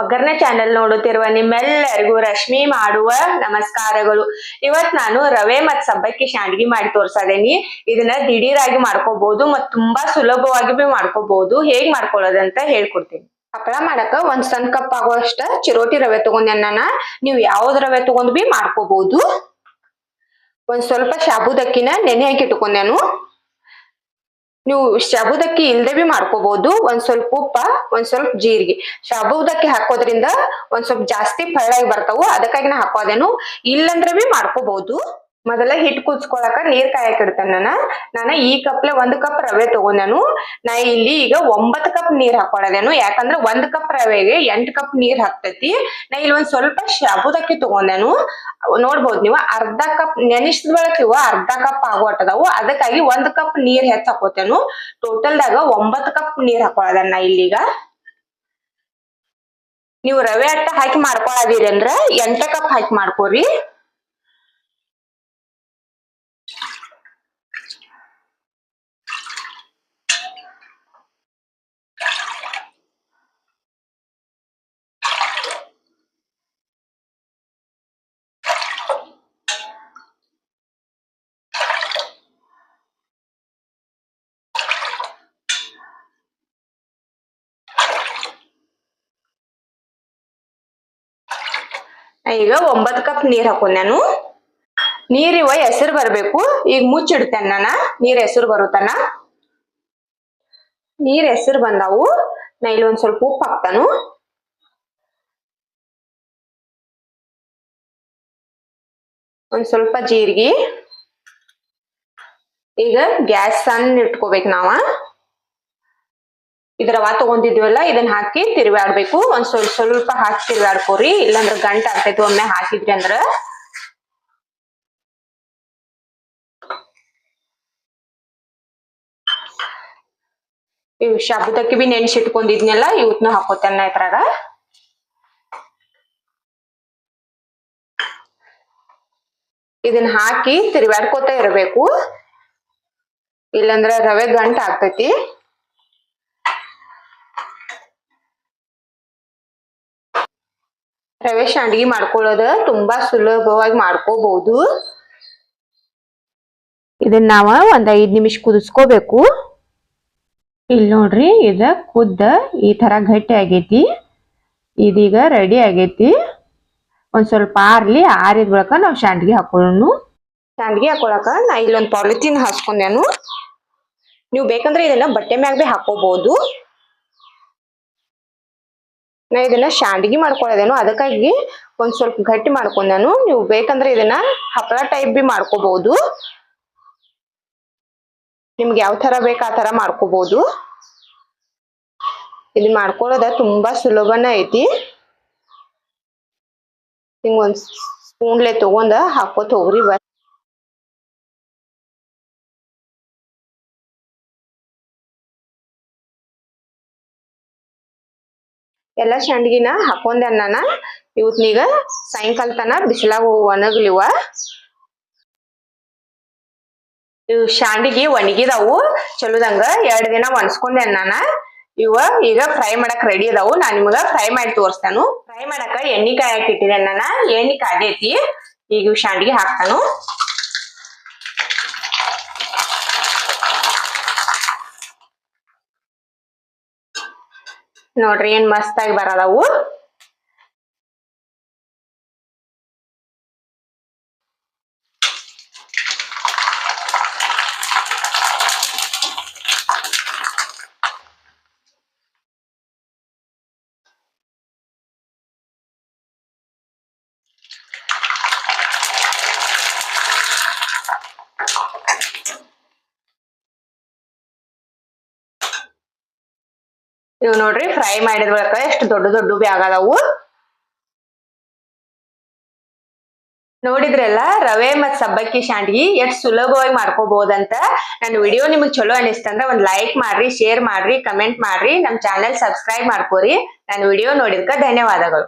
ಒಗ್ಗರಣೆ ಚಾನೆಲ್ ನೋಡುತ್ತಿರುವ ನಿಮ್ಮೆಲ್ಲರಿಗೂ ರಶ್ಮಿ ಮಾಡುವ ನಮಸ್ಕಾರಗಳು. ಇವತ್ ನಾನು ರವೆ ಮತ್ ಸಬ್ಬಕ್ಕಿ ಶಾಂಡ್ಗಿ ಮಾಡಿ ತೋರ್ಸದೇನಿ ಇದನ್ನ ದಿಢೀರಾಗಿ ಮಾಡ್ಕೋಬಹುದು ಮತ್ ತುಂಬಾ ಸುಲಭವಾಗಿ ಬಿ ಮಾಡ್ಕೋಬಹುದು ಹೇಗ್ ಮಾಡ್ಕೊಳ್ಳೋದಂತ ಹೇಳ್ಕೊಡ್ತೀನಿ. ಹಪ್ಪಳ ಮಾಡಕ ಒಂದ್ ಸಣ್ಣ ಕಪ್ ಆಗುವಷ್ಟ ಚಿರೋಟಿ ರವೆ ತಗೊಂಡೆ ನಾನ. ನೀವು ಯಾವ್ದ್ ರವೆ ತಗೊಂಡ್ ಬಿ ಮಾಡ್ಕೋಬಹುದು ಒಂದ್ ಸ್ವಲ್ಪ ಶಾಬುದಕ್ಕಿನ ನೆನೆ ಹಾಕಿ ಇಟ್ಕೊಂಡೆನು ನೀವು ಶಾಬುದಕ್ಕಿ ಇಲ್ದೆ ಬಿ ಮಾಡ್ಕೋಬಹುದು ಒಂದ್ ಸ್ವಲ್ಪ ಉಪ್ಪ, ಒಂದ್ ಸ್ವಲ್ಪ ಜೀರಿಗೆ. ಶಾಬುದಕ್ಕಿ ಹಾಕೋದ್ರಿಂದ ಒಂದ್ ಸ್ವಲ್ಪ ಜಾಸ್ತಿ ಫಳ್ಳಾಗಿ ಬರ್ತಾವು ಅದಕ್ಕಾಗಿ ನಾ ಹಾಕೋದೇನು. ಇಲ್ಲಂದ್ರೆ ಬಿ ಮಾಡ್ಕೋಬಹುದು ಮೊದಲ ಹಿಟ್ ಕುದಿಸ್ಕೊಳಕ ನೀರ್ ಕಾಯಕ್ ಇಡ್ತೇನೆ ನಾನು. ನಾನು ಈ ಕಪ್ಲೆ ಒಂದ್ ಕಪ್ ರವೆ ತಗೊಂಡೇನು ನಾ ಇಲ್ಲಿ ಈಗ ಒಂಬತ್ ಕಪ್ ನೀರ್ ಹಾಕೊಳದೇನು ಯಾಕಂದ್ರ ಒಂದ್ ಕಪ್ ರವೆಗೆ ಎಂಟ್ ಕಪ್ ನೀರ್ ಹಾಕ್ತೈತಿ. ನಾ ಇಲ್ಲಿ ಒಂದ್ ಸ್ವಲ್ಪ ಶಾಬುದಕ್ಕಿ ತಗೊಂಡೇನು ನೋಡ್ಬೋದು ನೀವು, ಅರ್ಧ ಕಪ್ ನೆನೆಸಿದ ಅರ್ಧ ಕಪ್ ಆಗೋಟದವು ಅದಕ್ಕಾಗಿ ಒಂದ್ ಕಪ್ ನೀರ್ ಹೆಚ್ಚ ಹಾಕೋತೇನು ಟೋಟಲ್ದಾಗ ಒಂಬತ್ ಕಪ್ ನೀರ್ ಹಾಕೊಳ್ಳೋದ ನಾ ಇಲ್ಲಿಗ ನೀವು ರವೆ ಅಟ್ಟ ಹಾಕಿ ಮಾಡ್ಕೊಳದಿರಿ ಅಂದ್ರ ಎಂಟ ಕಪ್ ಹಾಕಿ ಮಾಡ್ಕೋರಿ. ಈಗ ಒಂಬತ್ ಕಪ್ ನೀರ್ ಹಾಕೊಂಡ್ ನಾನು. ನೀರ್ ಇವ ಹೆಸರು ಬರ್ಬೇಕು. ಈಗ ಮುಚ್ಚಿಡ್ತೇನೆ ನಾನ. ನೀರ್ ಹೆಸರು ಬರುತ್ತಾನ? ನೀರ್ ಹೆಸರು ಬಂದಾವು. ನಾ ಇಲ್ಲಿ ಒಂದ್ ಸ್ವಲ್ಪ ಉಪ್ಪು ಹಾಕ್ತಾನು. ಒಂದ್ ಸ್ವಲ್ಪ ಜೀರಿಗೆ. ಈಗ ಗ್ಯಾಸ್ ಸಣ್ಣ ಇಟ್ಕೋಬೇಕು ನಾವ. ಇದ್ರ ರವಾ ತಗೊಂಡಿದ್ವಲ್ಲ, ಇದನ್ನ ಹಾಕಿ ತಿರುವಾಡ್ಬೇಕು ಒಂದ್ ಸ್ವಲ್ಪ ಸ್ವಲ್ಪ ಹಾಕಿ ತಿರ್ವಾಡ್ಕೋರಿ ಇಲ್ಲಾಂದ್ರ ಗಂಟ ಆಗ್ತೈತಿ ಒಮ್ಮೆ ಹಾಕಿದ್ರಿ ಅಂದ್ರ. ಇವ್ ಶಬ್ದಕ್ಕೆ ಬಿ ನೆನ್ಸಿಟ್ಕೊಂಡಿದ್ನೆಲ್ಲ ಇವತ್ನ ಹಾಕೋತೇನೆ ಇದ್ರಾಗ. ಇದನ್ನ ಹಾಕಿ ತಿರ್ವಾಡ್ಕೋತ ಇರ್ಬೇಕು. ಇಲ್ಲಂದ್ರ ರವೆ ಗಂಟ ಆಗ್ತೈತಿ. ರವೆ ಶಾಂಡ್ಗಿ ಮಾಡ್ಕೊಳ್ಳೋದ ತುಂಬಾ ಸುಲಭವಾಗಿ ಮಾಡ್ಕೋಬಹುದು. ಇದನ್ನ ನಾವ ಒಂದ್ ಐದ್ ನಿಮಿಷ ಕುದಿಸ್ಕೋಬೇಕು. ಇಲ್ಲಿ ನೋಡ್ರಿ ಇದ ಕುದ್ದ ಈ ತರ ಗಟ್ಟಿ ಆಗೈತಿ. ಇದೀಗ ರೆಡಿ ಆಗೈತಿ. ಒಂದ್ ಸ್ವಲ್ಪ ಆರ್ಲಿ ಆರಿದ ಬಳಕ ನಾವ್ ಶಾಂಡ್ಗಿ ಹಾಕೊಳ್ಳೋನು ಶಾಂಡ್ಗಿ ಹಾಕೊಳಕ ನಾ ಇಲ್ಲೊಂದ್ ಪಾಲಿಥೀನ್ ಹಾಸ್ಕೊಂಡೇನು. ನೀವು ಬೇಕಂದ್ರೆ ಇದನ್ನ ಬಟ್ಟೆ ಮ್ಯಾಗ ಬಿ ಹಾಕೋಬಹುದು ನಾ ಇದನ್ನ ಶಾಂಡ್ಗಿ ಮಾಡ್ಕೊಳ್ಳೋದೇನು ಅದಕ್ಕಾಗಿ ಒಂದ್ ಸ್ವಲ್ಪ ಗಟ್ಟಿ ಮಾಡ್ಕೊಂಡೇನು. ನೀವು ಬೇಕಂದ್ರೆ ಇದನ್ನ ಹಪ್ಪಳ ಟೈಪ್ ಬಿ ಮಾಡ್ಕೋಬಹುದು ನಿಮ್ಗೆ ಯಾವ ತರ ಬೇಕು ಆ ತರ ಮಾಡ್ಕೋಬಹುದು ಇದನ್ನ ಮಾಡ್ಕೊಳ್ಳೋದ ತುಂಬಾ ಸುಲಭನ ಐತಿ. ಹಿಂಗ ಒಂದ್ ಸ್ಪೂನ್ಲೆ ತಗೊಂಡ ಹಾಕೋತ ಹೋಗ್ರಿ ಬರ್ ಎಲ್ಲಾ ಸಂಡ್ಗಿನ ಹಾಕೊಂಡೆ ನಾನ ಇವತ್ನೀಗ ಸಾಯಂಕಾಲ ತನ ಬಿಸಿಲಾಗ ಒಣಗ್ಲಿವ. ಇವ್ ಸಂಡ್ಗಿ ಒಣಗಿದಾವು. ಚಲೋದಂಗ ಎರಡ್ ದಿನ ಒಣಸ್ಕೊಂಡೆ ನಾನ ಇವ ಈಗ ಫ್ರೈ ಮಾಡಕ್ ರೆಡಿ ಅದಾವು. ನಾ ನಿಮಗ ಫ್ರೈ ಮಾಡಿ ತೋರಿಸ್ತಾನು. ಫ್ರೈ ಮಾಡಕ ಎಣ್ಣಿ ಕಾಯಕ್ ಇಟ್ಟಿದೆ ನಾನ ಎಣ್ಣಿ ಕಾದೈತಿ ಈಗ ಇವ್ ಸಂಡ್ಗಿ ಹಾಕ್ತಾನು. ನೋಡ್ರಿ ಏನ್ ಮಸ್ತಾಗಿ ಬರದವು. ಇವ್ ನೋಡ್ರಿ ಫ್ರೈ ಮಾಡಿದ ಬಳಿಕ ಎಷ್ಟು ದೊಡ್ಡ ದೊಡ್ಡ ಬಿ ಆಗದವು ನೋಡಿದ್ರಲ್ಲ ರವೆ ಮತ್ ಸಬ್ಬಕ್ಕಿ ಶಾಂಡ್ಗಿ ಎಷ್ಟ್ ಸುಲಭವಾಗಿ ಮಾಡ್ಕೋಬಹುದಂತ ನನ್ನ ವಿಡಿಯೋ ನಿಮಗ್ ಚಲೋ ಅನಿಸ್ತಂದ್ರ ಒಂದ್ ಲೈಕ್ ಮಾಡ್ರಿ ಶೇರ್ ಮಾಡ್ರಿ ಕಮೆಂಟ್ ಮಾಡ್ರಿ. ನಮ್ ಚಾನೆಲ್ ಸಬ್ಸ್ಕ್ರೈಬ್ ಮಾಡ್ಕೋರಿ. ನನ್ನ ವಿಡಿಯೋ ನೋಡಿದ್ಕ ಧನ್ಯವಾದಗಳು.